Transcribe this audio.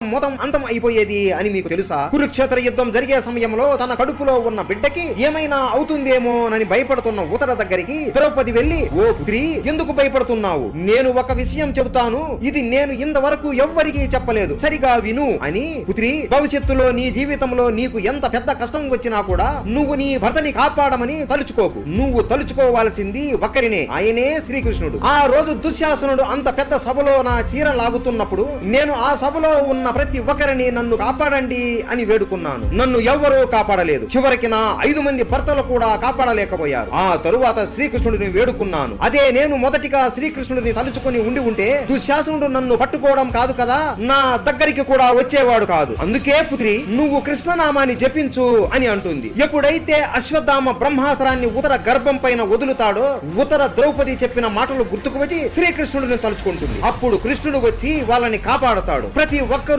మొత్తం అంతం అయిపోయేది అని మీకు తెలుసా? కురుక్షేత్ర యుద్ధం జరిగే సమయంలో తన కడుపులో ఉన్న బిడ్డకి ఏమైనా అవుతుందేమోనని భయపడుతున్న ఉతర దగ్గరికి ద్రౌపది వెళ్ళి ఓ పుత్రి ఎందుకు భయపడుతున్నావు? నేను ఒక విషయం చెబుతాను. ఇది నేను ఇంతవరకు ఎవ్వరికీ చెప్పలేదు. సరిగా విను అని పుత్రి భవిష్యత్తులో నీ జీవితంలో నీకు ఎంత పెద్ద కష్టం వచ్చినా కూడా నువ్వు నీ భర్తని కాపాడమని తలుచుకోకు. నువ్వు తలుచుకోవాల్సింది ఒక్కరినే ఆయనే శ్రీకృష్ణుడు. ఆ రోజు దుశ్శాసనుడు అంత పెద్ద సభలో నా చీర లాగుతున్నప్పుడు నేను ఆ సభలో ఉన్న ప్రతి ఒక్కరిని నన్ను కాపాడండి అని వేడుకున్నాను. నన్ను ఎవ్వరూ కాపాడలేదు. చివరికి నా ఐదు మంది భర్తలు కూడా కాపాడలేకపోయారు. ఆ తరువాత శ్రీకృష్ణుడిని వేడుకున్నాను. అదే నేను మొదటిగా శ్రీకృష్ణుడిని తలుచుకొని ఉండి ఉంటే దుశ్శాసనుడు నన్ను పట్టుకోవడం కాదు కదా? నా దగ్గరికి కూడా వచ్చేవాడు కాదు. అందుకే పుత్రి నువ్వు కృష్ణనామాన్ని జపించు అని అంటుంది. ఎప్పుడైతే అశ్వత్థామ బ్రహ్మాసరాన్ని ఉదర గర్భం పైన వదులుతాడో ఉదర ద్రౌపది చెప్పిన మాటలు గుర్తుకు వచ్చి శ్రీకృష్ణుడిని తలుచుకుంటుంది. అప్పుడు కృష్ణుడు వచ్చి వాళ్ళని కాపాడతాడు. ప్రతి ఒక్కరు